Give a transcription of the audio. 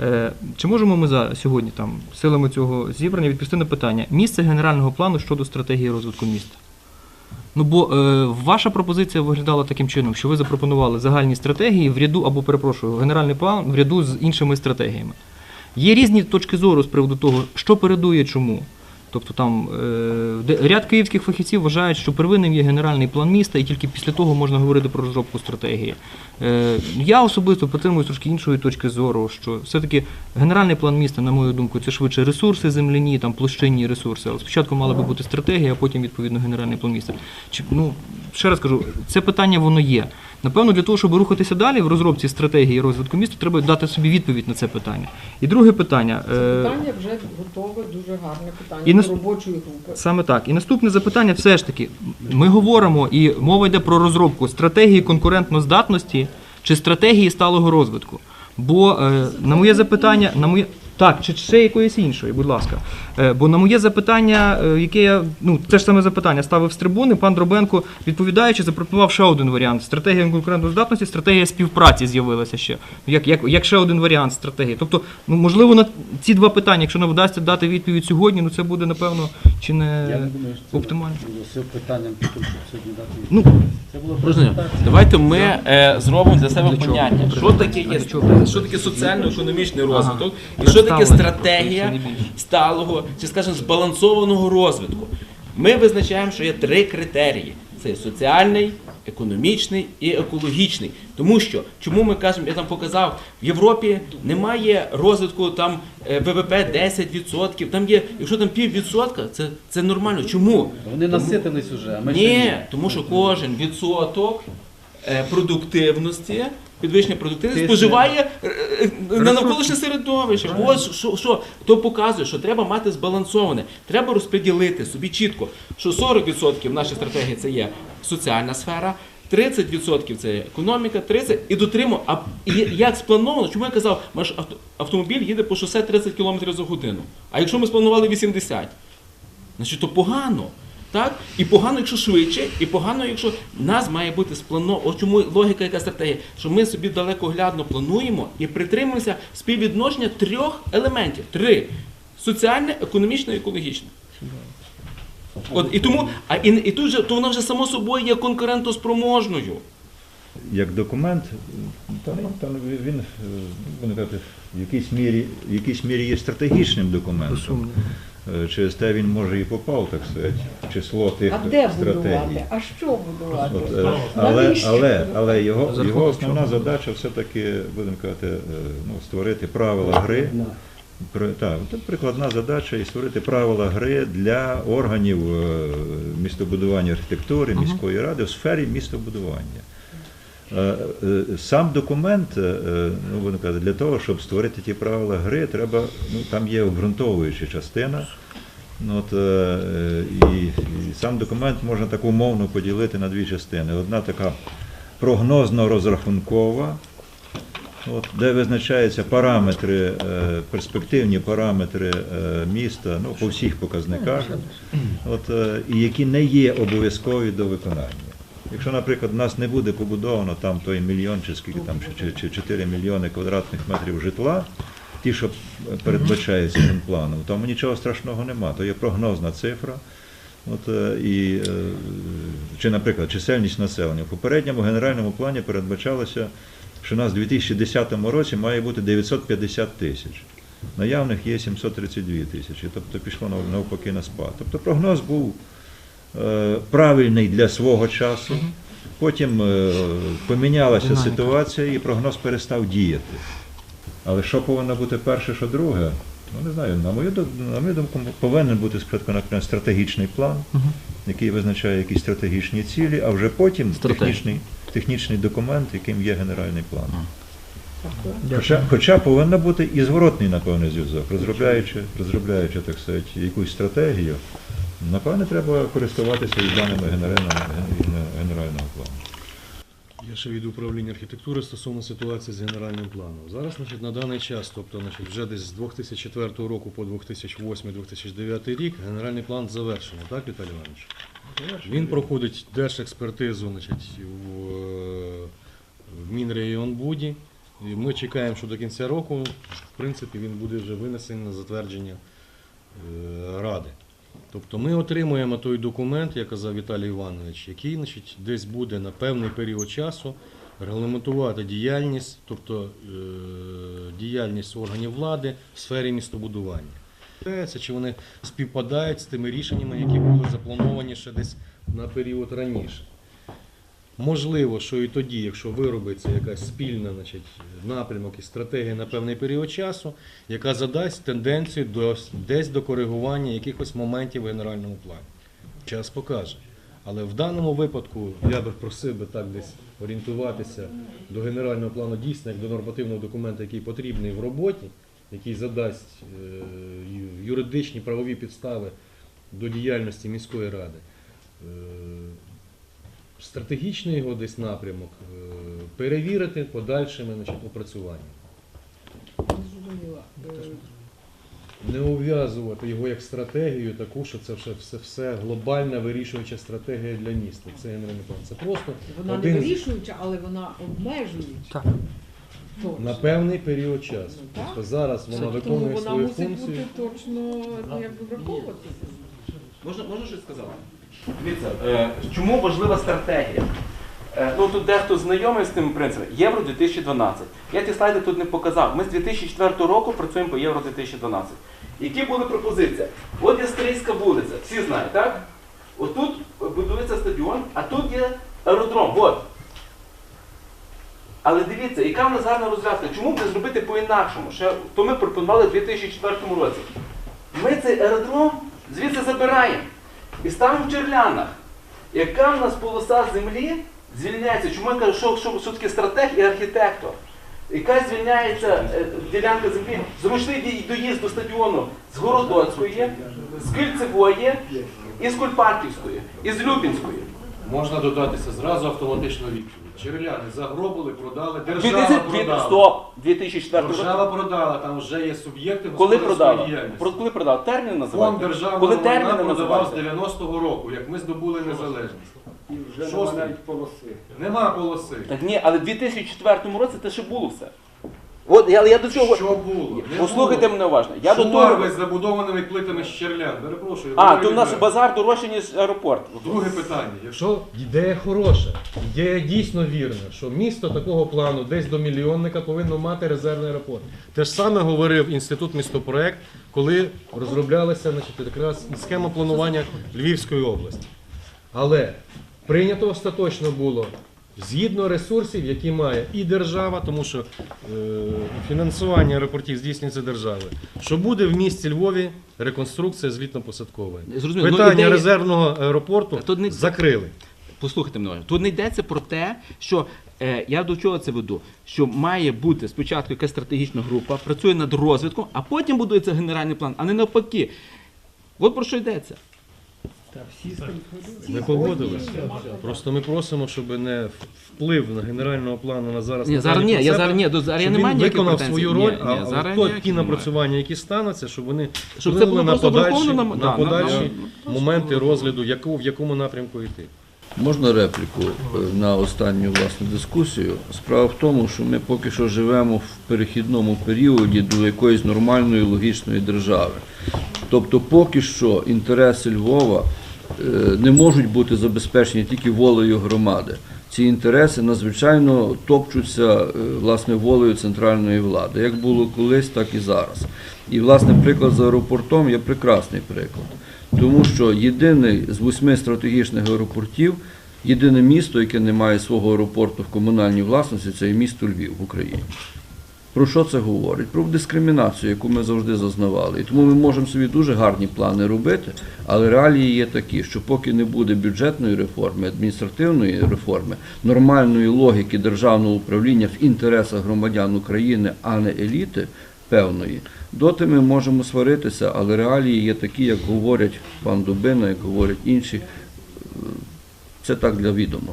Е, Чи можемо ми за сьогодні там силами цього зібрання відповісти на питання місце генерального плану щодо стратегії розвитку міста? Ну бо е, ваша пропозиція виглядала таким чином, що ви запропонували загальні стратегії в ряду, або перепрошую, генеральний план в ряду з іншими стратегіями. Є різні точки зору з приводу того, що передує чому. Тобто там е, ряд київських фахівців вважають, що первинним є генеральний план міста, і тільки після того можна говорити про розробку стратегії. Е, я особисто підтримую трошки іншої точки зору, що все-таки генеральний план міста, на мою думку, це швидше ресурси земляні, там площинні ресурси. Але спочатку мала би бути стратегія, а потім відповідно генеральний план міста. Чи ну ще раз кажу, це питання воно є. Напевно, для того, щоб рухатися далі в розробці стратегії розвитку міста, треба дати собі відповідь на це питання. І друге питання. Це е, питання вже готове, дуже гарне питання І нас- робочої групи. Саме так. І наступне запитання все ж таки. Ми говоримо, і мова йде про розробку стратегії конкурентноздатності чи стратегії сталого розвитку. Бо е, на моє запитання, на моє. Так, чи ще якоїсь іншої, будь ласка. Е, бо на моє запитання, е, яке я ну те ж саме запитання ставив з трибуни, пан Дробенко, відповідаючи, запропонував ще один варіант. Стратегія конкурентноздатності, стратегія співпраці з'явилася ще. Як, як, як ще один варіант стратегії. Тобто, ну можливо, на ці два питання, якщо нам вдасться дати відповідь сьогодні, ну це буде напевно чи не, Я не думаю, що це оптимально. було питанням, щоб сьогодні дати. Ну, Це було презентація. Давайте ми е, зробимо для себе Для чого? поняття. Що таке є що таке соціально-економічний розвиток, і що таке Це стратегія сталого чи, скажімо, збалансованого розвитку. Ми визначаємо, що є три критерії: це соціальний, економічний і екологічний. Тому що чому ми кажемо, я там показав, в Європі немає розвитку там е, ВВП 10%, там є, якщо там піввідсотка, це, це нормально. Чому? Вони наситились уже, а ми ще Ні, ні. тому що кожен відсоток е, продуктивності, підвищення продуктивності споживає е, е, на навколишнє середовище. Ось що, що то показує, що треба мати збалансоване. Треба розподілити собі чітко, що 40% в нашій стратегії це є соціальна сфера. 30% це економіка, 30% і дотриму. А як сплановано, чому я казав, наш авто- автомобіль їде по шосе 30 км за годину. А якщо ми спланували 80, Значить, то погано. Так? І погано, якщо швидше, і погано, якщо в нас має бути сплановано. От чому логіка, яка стратегія, що ми собі далекоглядно плануємо і притримуємося співвідношення трьох елементів: три соціальне, економічне і екологічне. От і тому, а і, і тут же то вона вже само собою є конкурентоспроможною. як документ, та, ну, та, він е, в якійсь мірі, в якійсь мірі є стратегічним документом. Е, Через те він може і попав, так сказати, в число тих А де стратегій. будувати? А що будувати? От, е, але, але, але його, його основна задача все-таки, будемо казати, е, ну, створити правила гри. При- Так, прикладна задача і створити правила гри для органів містобудування архітектури, міської ради в сфері містобудування. Е, е, Сам документ, е, ну, будемо казати, для того, щоб створити ті правила гри, треба, ну, там є обґрунтовуюча частина. Ну, От, і, і сам документ можна так умовно поділити на дві частини. Одна така прогнозно-розрахункова, От, де визначаються параметри, перспективні параметри міста ну, по всіх показниках, от, е, і які не є обов'язкові до виконання. Якщо, наприклад, у нас не буде побудовано там той мільйон чи скільки там, чи, чи, чи 4 мільйони квадратних метрів житла, ті, що передбачаються цим планом, там нічого страшного нема, то є прогнозна цифра. От, е, і, е, чи, наприклад, чисельність населення. В попередньому генеральному плані передбачалося, що у нас у 2010 році має бути 950 тисяч. Наявних є 732 тисячі, тобто пішло навпаки на спад. Тобто прогноз був правильний для свого часу. Потім е, помінялася Динаміка. ситуація і прогноз перестав діяти. Але що повинно бути перше, що друге? Ну, не знаю, на мою, на мою думку, повинен бути спочатку наприклад, стратегічний план, який визначає якісь стратегічні цілі, а вже потім технічний, технічний документ, яким є генеральний план. Дякую. Хоча, хоча повинен бути і зворотний, напевне, зв'язок, розробляючи, розробляючи так сказати, якусь стратегію, напевне, треба користуватися і даними генерального, плану. Я ще від управління архітектури стосовно ситуації з генеральним планом. Зараз, значить, на даний час, тобто, значить, вже десь з 2004 року по 2008-2009 рік генеральний план завершений, так, Віталій Іванович? Він проходить держекспертизу значить, в, е, в Мінрегіонбуді. І ми чекаємо, що до кінця року, в принципі, він буде вже винесений на затвердження е, Ради. Тобто ми отримуємо той документ, як казав Віталій Іванович, який значить, десь буде на певний період часу регламентувати діяльність, тобто е, діяльність органів влади в сфері містобудування. Чи вони співпадають з тими рішеннями, які були заплановані ще десь на період раніше. Можливо, що і тоді, якщо виробиться якась спільна значить, напрямок і стратегія на певний період часу, яка задасть тенденцію до, десь до коригування якихось моментів в генеральному плані. Час покаже. Але в даному випадку я би просив би так десь орієнтуватися до генерального плану дійсно як до нормативного документу, який потрібний в роботі, який задасть е, юридичні правові підстави до діяльності міської ради. Стратегічний його десь напрямок е, перевірити подальшими значить, опрацюваннями. Не ув'язувати його як стратегію таку, що це все, все, все глобальна вирішуюча стратегія для міста. Це генеральний план. Це просто Вона не один з- вирішуюча, але вона обмежуюча. Точно. на певний період часу. Ну, так. Тобто зараз вона Тому виконує вона свою мусить бути точно ну, якби враховуватися. Можна, можна щось сказати? Дивіться, е, чому важлива стратегія? Е, ну тут дехто знайомий з тим принципом. Євро 2012. Я ті слайди тут не показав. Ми з 2004 року працюємо по Євро 2012. Які були пропозиції? От є Стрийська вулиця, всі знають, так? Отут будується стадіон, а тут є аеродром. От. Але дивіться, яка в нас гарна розв'язка. Чому б не зробити по-інакшому? То ми пропонували в 2004 році. Ми цей аеродром звідси забираємо і ставимо в Черлянах. Яка в нас полоса землі звільняється? Чому я кажу, що, що, що таке стратег і архітектор? Яка звільняється е, ділянка землі? Зручний доїзд до стадіону з Городоцької, з Кільцевої, і з Кульпарківської, і з Любінської. Можна додатися зразу автоматично відповідь. Черляни загробили, продали, держава 2000 продала. Стоп! 2004 року. Держава продала, там вже є суб'єкти Коли господарської продала? діяльності. Про- Коли продала? Термін Фонд державного Коли майна терміни продавав з називати? 90-го року, як ми здобули незалежність. І вже Шостий. нема навіть полоси. Нема полоси. Так ні, але в 2004 році це ще було все. От я, я до чого. Що було? Не Послухайте було. мене уважно. Я до Шумарви того. з забудованими плитами з черлян. Перепрошую. А, то в нас базар дорожче, ніж аеропорт. Друге питання. Якщо ідея хороша, ідея дійсно вірна, що місто такого плану десь до мільйонника повинно мати резервний аеропорт. Те ж саме говорив інститут містопроект, коли розроблялася значить, якраз схема планування Львівської області. Але прийнято остаточно було згідно ресурсів, які має і держава, тому що е, фінансування аеропортів здійснюється державою, що буде в місті Львові реконструкція злітно-посадкової. Зрозуміло, ну, Питання ідея- резервного аеропорту Та тут не- закрили. Послухайте мене, тут не йдеться про те, що е, я до чого це веду, що має бути спочатку якась стратегічна група, працює над розвитком, а потім будується генеральний план, а не навпаки. От про що йдеться. Ми погодилися. Просто ми просимо, щоб не вплив на генерального плану на зараз. Ні, зараз ні, я зараз ні, до зараз я щоб не він ніяких виконав претензій. свою Ні, роль, ні, а зараз от ніяких ті немає. напрацювання, які стануться, щоб вони Щоб це вплинули було на просто подальші, враховано на- на да, на- подальші на- моменти розгляду, яку, в якому напрямку йти. Можна репліку е, на останню власну дискусію? Справа в тому, що ми поки що живемо в перехідному періоді до якоїсь нормальної логічної держави. Тобто, поки що інтереси Львова не можуть бути забезпечені тільки волею громади. Ці інтереси надзвичайно топчуться е, власне волею центральної влади, як було колись, так і зараз. І власне приклад з аеропортом є прекрасний приклад. Тому що єдиний з восьми стратегічних аеропортів, єдине місто, яке не має свого аеропорту в комунальній власності, це є місто Львів в Україні. Про що це говорить? Про дискримінацію, яку ми завжди зазнавали. І тому ми можемо собі дуже гарні плани робити, але реалії є такі, що поки не буде бюджетної реформи, адміністративної реформи, нормальної логіки державного управління в інтересах громадян України, а не еліти певної, доти ми можемо сваритися, але реалії є такі, як говорять пан Дубина, як говорять інші. Це так для відомо.